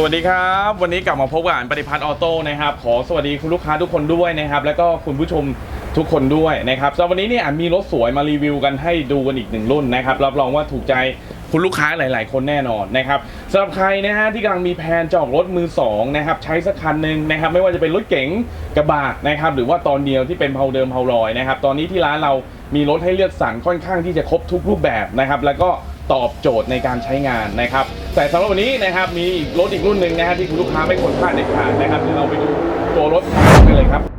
สวัสดีครับ วันนี้กลับมาพบกับอ่านปฏิพัฒน์ออโต้นะครับ ขอสวัสดีคุณลูกค้าทุกคนด้วยนะครับ แล้วก็คุณผู้ชมทุกคนด้วยนะครับสำหรับวันนี้เนี่ยอ่านมีรถสวยมารีวิวกันให้ดูกันอีกหนึ่งรุ่นนะครับ รับรองว่าถูกใจคุณลูกค้าหลาย ๆ คนแน่นอนนะครับสำหรับใครนะฮะที่กำลังมีแผนจออกรถมือสองนะครับใช้สักคันหนึ่งนะครับ ไม่ว่าจะเป็นรถเก๋งกระบะนะครับ หรือว่าตอนเดียวที่เป็นเพาเดิมเพาลอยนะครับ ตอนนี้ที่ร้านเรามีรถให้เลือกสรรค่อนข้างที่จะครบทุกรูปแบบนะครับ แล้วก็ ตอบโจทย์ในการใช้งานนะครับ แต่สำหรับวันนี้นะครับมีรถอีกรุ่นหนึ่งนะฮะที่คุณลูกค้าไม่ควรพลาดเด็ดขาดนะครับเดี๋ยวเราไปดูตัวรถกันเลยครับ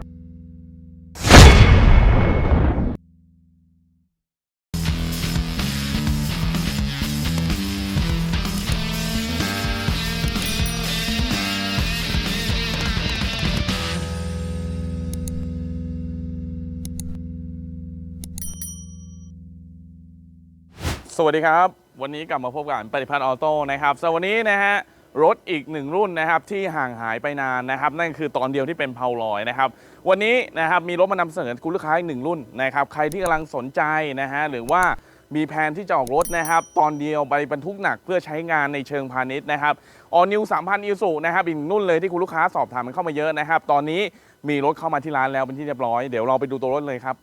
สวัสดีครับ วันนี้กลับมาพบกับปฏิพัฒน์ออโต้นะครับสำหรับวันนี้นะฮะรถอีกหนึ่งรุ่นนะครับที่ห่างหายไปนานนะครับนั่นคือตอนเดียวที่เป็นเพาลอยนะครับวันนี้นะครับมีรถมานำเสนอคุณลูกค้าอีกหนึ่งรุ่นนะครับใครที่กำลังสนใจนะฮะหรือว่ามีแผนที่จะออกรถนะครับตอนเดียวไปบรรทุกหนักเพื่อใช้งานในเชิงพาณิชย์นะครับออนิว3,000อิสุนะครับอีกนุ่นเลยที่คุณลูกค้าสอบถามมันเข้ามาเยอะนะครับตอนนี้มีรถเข้ามาที่ร้านแล้วเป็นที่เรียบร้อยเดี๋ยวเราไปดูตัวรถเลยครับ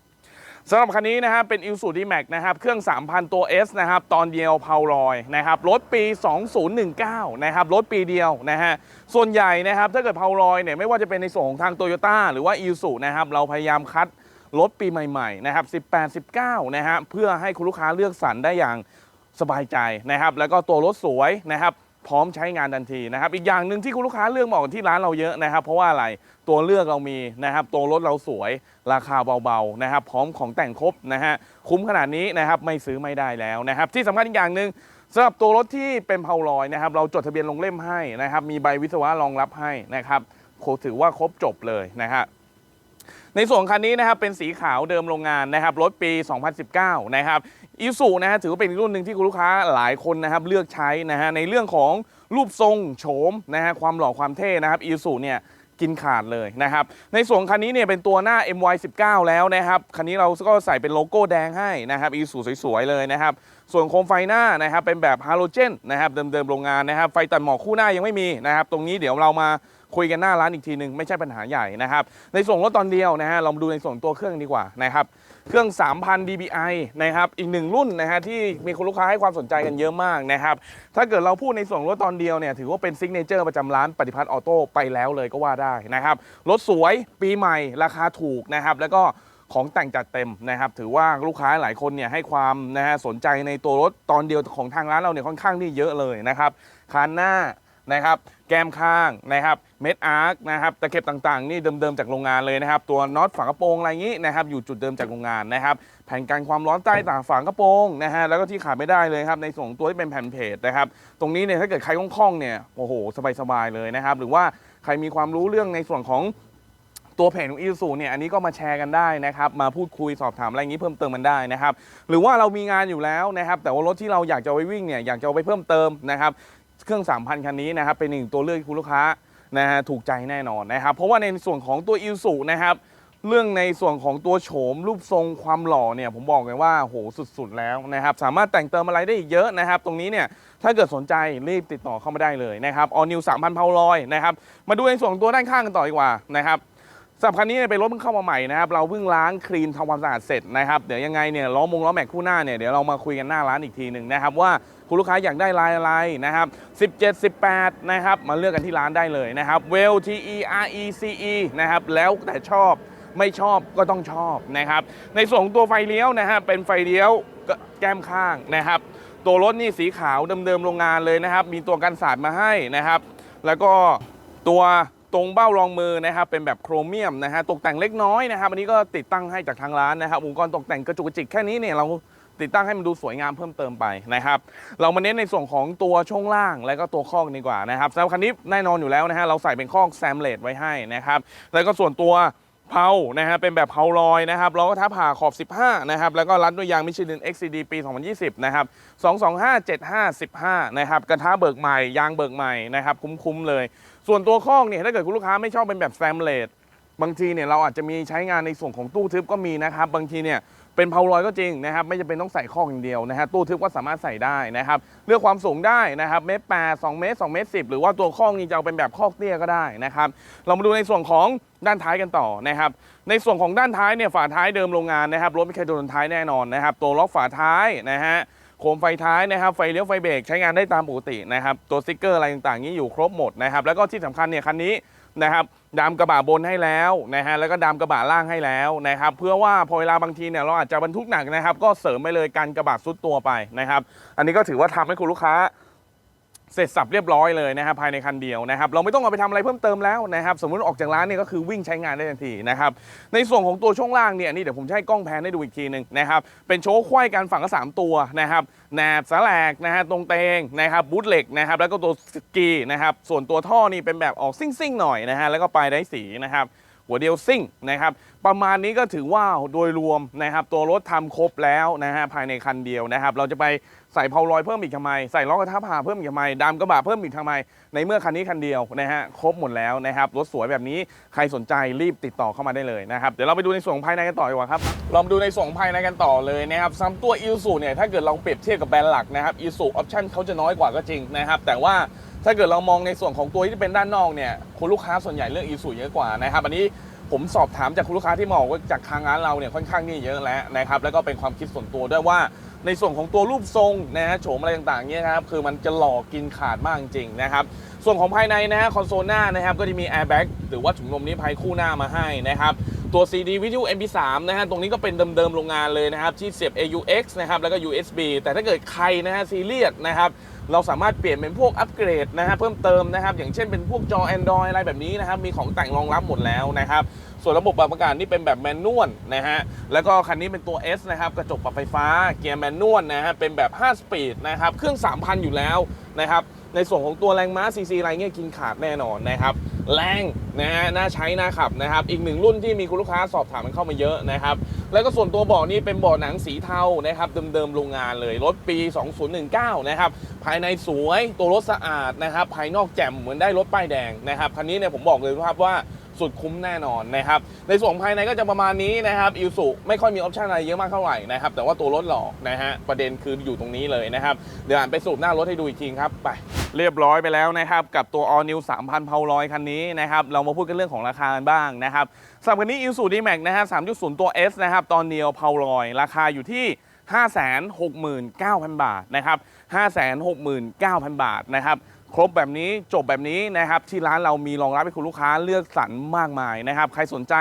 สำหรับคันนี้นะครับเป็น i l s u d D-Max นะครับเครื่อง 3,000 ตัว S นะครับตอนเดียวเพาลอยนะครับรถปี 2019 นะครับรถปีเดียวนะฮะส่วนใหญ่นะครับถ้าเกิดเพาลอยเนี่ยไม่ว่าจะเป็นในส่วนของทางโตโยต้าหรือว่า i l s u นะครับเราพยายามคัดรถปีใหม่ๆนะครับ18 19 นะฮะเพื่อให้คุณลูกค้าเลือกสรรได้อย่างสบายใจนะครับแล้วก็ตัวรถสวยนะครับ พร้อมใช้งานทันทีนะครับ อีกอย่างหนึ่งที่คุณลูกค้าเลือกเหมาะกับที่ร้านเราเยอะนะครับ เพราะว่าอะไรตัวเลือกเรามีนะครับ ตัวรถเราสวย ราคาเบาๆนะครับ พร้อมของแต่งครบนะฮะคุ้มขนาดนี้นะครับไม่ซื้อไม่ได้แล้วนะครับ ที่สำคัญอีกอย่างหนึ่งสำหรับตัวรถที่เป็นเพาลอยนะครับ เราจดทะเบียนลงเล่มให้นะครับ มีใบวิศวะรองรับให้นะครับโคถือว่าครบจบเลยนะฮะในส่วนคันนี้นะครับเป็นสีขาวเดิมโรงงานนะครับรถปี 2019 นะครับ อีซูนะฮะถือว่าเป็นรุ่นหนึ่งที่คุณลูกค้าหลายคนนะครับเลือกใช้นะฮะในเรื่องของรูปทรงโฉมนะฮะความหล่อความเท่นะครับอีซูเนี่ยกินขาดเลยนะครับ ในส่วนคันนี้เนี่ยเป็นตัวหน้า MY19 แล้วนะครับ คันนี้เราก็ใส่เป็นโลโก้แดงให้นะครับอีซูสวยๆเลยนะครับ ส่วนโคมไฟหน้านะครับเป็นแบบฮาโลเจนนะครับเดิมๆโรงงานนะครับ ไฟตัดหมอกคู่หน้ายังไม่มีนะครับ ตรงนี้เดี๋ยวเรามา คุยกันหน้าร้านอีกทีหนึ่งไม่ใช่ปัญหาใหญ่นะครับ ในส่วนรถตอนเดียวนะฮะเรามาดูในส่วนตัวเครื่องดีกว่านะครับเครื่อง 3,000 dBi นะครับอีกหนึ่งรุ่นนะฮะที่มีคนลูกค้าให้ความสนใจกันเยอะมากนะครับถ้าเกิดเราพูดในส่วนรถตอนเดียวเนี่ยถือว่าเป็นซิกเนเจอร์ประจำร้านปฏิพัฒน์ออโต้ไปแล้วเลยก็ว่าได้นะครับรถสวยปีใหม่ราคาถูกนะครับแล้วก็ของแต่งจัดเต็มนะครับ ถือว่าลูกค้าหลายคนเนี่ยให้ความนะฮะสนใจในตัวรถตอนเดียวของทางร้านเราเนี่ยค่อนข้างที่เยอะเลยนะครับคันหน้า นะครับแก้มข้างนะครับเม็ดอาร์คนะครับตะเข็บต่างๆ นี่เดิมๆจากโรงงานเลยนะครับ ตัวน็อตฝากระโปรงอะไรอย่างนี้นะครับอยู่จุดเดิมจากโรงงานนะครับแผ่นกันความร้อนใต้ต่างฝากระโปรงนะฮะแล้วก็ที่ขาดไม่ได้เลยครับในส่วนตัวที่เป็นแผ่นเพจนะครับตรงนี้เนี่ยถ้าเกิดใครคล่องๆเนี่ยโอ้โหสบายๆเลยนะครับหรือว่าใครมีความรู้เรื่องในส่วนของตัวเพจของอีซูเนี่ยอันนี้ก็มาแชร์กันได้นะครับ มาพูดคุยสอบถามอะไรอย่างนี้เพิ่มเติมมันได้นะครับ หรือว่าเรามีงานอยู่แล้วนะครับ แต่ว่ารถที่เราอยากจะไปวิ่งเนี่ยอยากจะไปเพิ่มเติมนะครับ เครื่อง 3,000 คันนี้นะครับเป็นหนึ่งตัวเลือกที่คุณลูกค้านะฮะถูกใจแน่นอนนะครับ เพราะว่าในส่วนของตัวอีซูนะครับเรื่องในส่วนของตัวโฉมรูปทรงความหล่อเนี่ยผมบอกเลยว่าโหสุดๆแล้วนะครับ สามารถแต่งเติมอะไรได้อีกเยอะนะครับ ตรงนี้เนี่ยถ้าเกิดสนใจรีบติดต่อเข้ามาได้เลยนะครับออนิว3,000เพาลอยนะครับมาดูในส่วนของตัวด้านข้างกันต่อดีกว่านะครับสำหรับคันนี้เเป็นรถเพิ่งเข้ามาใหม่นะครับเราเพิ่งล้างคลีนทำความสะอาดเสร็จนะครับเดี๋ยวยังไงเนี่ยล้อมงล้อแม็กคู่หน้าเนี่ยเดี๋ยวเรามาคุยกันหน้าร้านอีกทีหนึ่งนะครับว่า คุณลูกค้าอยากได้ลายอะไรนะครับ 17 18 นะครับ มาเลือกกันที่ร้านได้เลยนะครับ w e l T E R E C E นะครับ แล้วแต่ชอบไม่ชอบก็ต้องชอบนะครับ ในส่วนของตัวไฟเลี้ยวนะฮะเป็นไฟเลี้ยวแก้มข้างนะครับ ตัวรถนี่สีขาวเดิมๆโรงงานเลยนะครับ มีตัวกันสาดมาให้นะครับ แล้วก็ตัวตรงเบ้ารองมือนะครับเป็นแบบโครเมียมนะฮะตกแต่งเล็กน้อยนะครับอันนี้ก็ติดตั้งให้จากทางร้านนะครับอุปกรณ์ตกแต่งกระจุกกระจิกแค่นี้เนี่ยเรา ติดตั้งให้มันดูสวยงามเพิ่มเติมไปนะครับเรามาเน้นในส่วนของตัวช่วงล่างแล้วก็ตัวคอกดีกว่านะครับสำหรับคันนี้แน่นอนอยู่แล้วนะฮะเราใส่เป็นคอกแซมเลดไว้ให้นะครับแล้วก็ส่วนตัวเพานะฮะเป็นแบบเพาลอยนะครับล้อก็ทับผ่าขอบ 15 นะครับ แล้วก็รัดด้วยยางมิชลิน XCD ปี 2020 นะครับ 225 75 15 นะครับ กระทะเบิกใหม่ ยางเบิกใหม่นะครับ คุ้มๆเลย ส่วนตัวข้องเนี่ย ถ้าเกิดคุณลูกค้าไม่ชอบเป็นแบบแซมเลดบางทีเนี่ย เราอาจจะมีใช้งานในส่วนของตู้ทึบก็มีนะครับ บางทีเนี่ย เป็นเพาลอยก็จริงนะครับไม่จำเป็นต้องใส่ข้อกอย่างเดียวนะฮะตู้ทึบก็สามารถใส่ได้นะครับเลือกความสูงได้นะครับเมตรแปดสองเมตรสองเมตรสิบหรือว่าตัวข้อกนี่จะเอาเป็นแบบข้อกเตี้ยก็ได้นะครับเรามาดูในส่วนของด้านท้ายกันต่อนะครับในส่วนของด้านท้ายเนี่ยฝาท้ายเดิมโรงงานนะครับรถไม่เคยโดนท้ายแน่นอนนะครับตัวล็อกฝาท้ายนะฮะโคมไฟท้ายนะครับไฟเลี้ยวไฟเบรกใช้งานได้ตามปกตินะครับตัวสติ๊กเกอร์อะไรต่างๆนี้อยู่ครบหมดนะครับแล้วก็ที่สำคัญเนี่ยคันนี้ นะครับดามกระบะบนให้แล้วนะฮะแล้วก็ดามกระบะล่างให้แล้วนะครับเพื่อว่าพอเวลาบางทีเนี่ยเราอาจจะบรรทุกหนักนะครับ ก็เสริมไปเลยกันกระบะซุดตัวไปนะครับ อันนี้ก็ถือว่าทำให้คุณลูกค้า เสร็จสับเรียบร้อยเลยนะครับภายในคันเดียวนะครับเราไม่ต้องเอาไปทำอะไรเพิ่มเติมแล้วนะครับสมมุติออกจากร้านเนี่ยก็คือวิ่งใช้งานได้ทันทีนะครับในส่วนของตัวช่วงล่างเนี่ยนี่เดี๋ยวผมให้กล้องแพนให้ดูอีกทีหนึ่งนะครับเป็นโชว์ควายกันฝั่งละสามตัวนะครับแหนบสาแลกนะฮะตรงเตงนะครับบูทเหล็กนะครับแล้วก็ตัวสกีนะครับส่วนตัวท่อนี่เป็นแบบออกซิ่งๆหน่อยนะฮะแล้วก็ปลายได้สีนะครับ หัวเดียวซิ่งนะครับ ประมาณนี้ก็ถือว่าโดยรวมนะครับ ตัวรถทำครบแล้วนะฮะภายในคันเดียวนะครับ เราจะไปใส่เพาลอยเพิ่มอีกทำไม ใส่ล้อกระทะผ่าเพิ่มอีกทำไมดามกระบะเพิ่มอีกทำไม ในเมื่อคันนี้คันเดียวนะฮะครบหมดแล้วนะครับ รถสวยแบบนี้ใครสนใจรีบติดต่อเข้ามาได้เลยนะครับ เดี๋ยวเราไปดูในส่วนของภายในกันต่อดีกว่าครับเรามาดูในส่วนของภายในกันต่อเลยนะครับซ้ำตัวอิ s u เนี่ยถ้าเกิดเราเปรียบเทียบกับแบรนด์หลักนะครับอิ s u ออปชั่นเขาจะน้อยกว่าก็จริงนะครับแต่ว่า ถ้าเกิดเรามองในส่วนของตัวที่เป็นด้านนอกเนี่ยคุณลูกค้าส่วนใหญ่เลือกอิ s u เยอะกว่านะครับอันนี้ผมสอบถามจากคุณลูกค้าที่มาบอกว่าจากทางร้านเราเนี่ยค่อนข้างนี่เยอะแล้วนะครับแล้วก็เป็นความคิดส่วนตัวด้วยว่าในส่วนของตัวรูปทรงนะฮะโฉมอะไรต่างๆเนี่ยนะครับคือมันจะหลอกกินขาดมากจริงนะครับส่วนของภายในนะฮะคอนโซลหน้านะครับก็จะมี airbag หรือว่าถุงลมนิรภัยคู่หน้ามาให้นะครับ ตัว CD วิทยุ MP3 นะฮะตรงนี้ก็เป็นเดิมๆโรงงานเลยนะครับ ที่เสียบ AUX นะครับแล้วก็ USB แต่ถ้าเกิดใครนะฮะซีเรียสนะครับเราสามารถเปลี่ยนเป็นพวกอัปเกรดนะฮะเพิ่มเติมนะครับ อย่างเช่นเป็นพวกจอ Android อะไรแบบนี้นะครับ มีของแต่งรองรับหมดแล้วนะครับ ส่วนระบบปรับอากาศนี่เป็นแบบแมนนวลนะฮะแล้วก็คันนี้เป็นตัว S นะครับ กระจกปรับไฟฟ้าเกียร์แมนนวลนะฮะเป็นแบบ 5 สปีดนะครับ เครื่อง 3,000 อยู่แล้วนะครับ ในส่วนของตัวแรงม้า CC อะไรเงี้ยกินขาดแน่นอนนะครับ แรงนะฮะน่าใช้น่าขับนะครับ อีกหนึ่งรุ่นที่มีคุณลูกค้าสอบถามมันเข้ามาเยอะนะครับ แล้วก็ส่วนตัวเบาะนี่เป็นเบาะหนังสีเทานะครับเดิมๆโรงงานเลยรถปี 2019 นะครับ ภายในสวยตัวรถสะอาดนะครับ ภายนอกแจ่มเหมือนได้รถป้ายแดงนะครับคันนี้เนี่ยผมบอกเลยครับว่าสุดคุ้มแน่นอนนะครับ ในส่วนของภายในก็จะประมาณนี้นะครับอิ s สุไม่ค่อยมีออปชันอะไรเยอะมากเท่าไหร่นะครับ แต่ว่าตัวรถหล่อนะฮะ ประเด็นคืออยู่ตรงนี้เลยนะครับ เดี๋ยวอ่านไปสูบหน้ารถให้ดูอีกทีครับ ไป เรียบร้อยไปแล้วนะครับ กับตัว All New 3,000เพาลอยคันนี้นะครับ เรามาพูดกันเรื่องของราคากันบ้างนะครับสำหรับคันนี้อิ s สุดีแม็กนะฮะ3.0 ตัว S นะครับ ตอนเดียวเพาลอยราคาอยู่ที่569,000 บาทนะครับ569,000 บาทนะครับ ครบแบบนี้จบแบบนี้นะครับ ที่ร้านเรามีรองรับให้คุณลูกค้าเลือกสรรมากมายนะครับ ใครสนใจ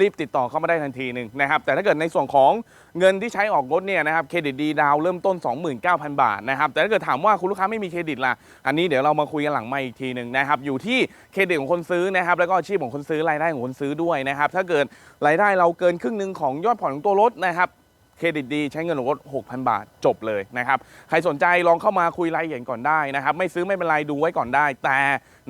รีบติดต่อเข้ามาได้ทันทีหนึ่งนะครับ แต่ถ้าเกิดในส่วนของเงินที่ใช้ออกรถเนี่ยนะครับเครดิตดีดาวเริ่มต้น 29,000 บาทนะครับ แต่ถ้าเกิดถามว่าคุณลูกค้าไม่มีเครดิตล่ะ อันนี้เดี๋ยวเรามาคุยกันหลังไม่อีกทีหนึ่งนะครับ อยู่ที่เครดิตของคนซื้อนะครับ แล้วก็อาชีพของคนซื้อรายได้ของคนซื้อด้วยนะครับ ถ้าเกิดรายได้เราเกินครึ่งหนึ่งของยอดผ่อนของตัวรถนะครับ เครดิตดีใช้เงินรถ6,000 บาทจบเลยนะครับ ใครสนใจลองเข้ามาคุยรายละเอียดก่อนได้นะครับ ไม่ซื้อไม่เป็นไรดูไว้ก่อนได้ แต่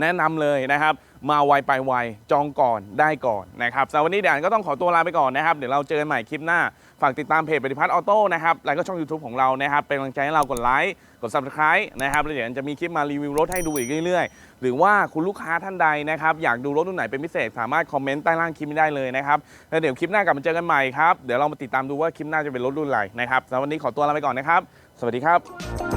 แนะนำเลยนะครับ มาไวไปไวจองก่อนได้ก่อนนะครับสำหรับวันนี้เดี๋ยวอันก็ต้องขอตัวลาไปก่อนนะครับ เดี๋ยวเราเจอกันใหม่คลิปหน้า ฝากติดตามเพจปฏิพัฒน์ออโต้นะครับแล้วก็ช่อง YouTube ของเรานะครับเป็นกำลังใจให้เรากดไลค์กด Subscribe นะครับแล้วเดี๋ยวจะมีคลิปมารีวิวรถให้ดูอีกเรื่อยๆ หรือว่าคุณลูกค้าท่านใดนะครับอยากดูรถรุ่นไหนเป็นพิเศษสามารถคอมเมนต์ใต้ล่างคลิปนี้ได้เลยนะครับแล้วเดี๋ยวคลิปหน้ากลับมาเจอกันใหม่ครับเดี๋ยวเรามาติดตามดูว่าคลิปหน้าจะเป็นรถรุ่นอะไรนะครับสำหรับวันนี้ขอตัวลาไปก่อนนะครับ สวัสดีครับ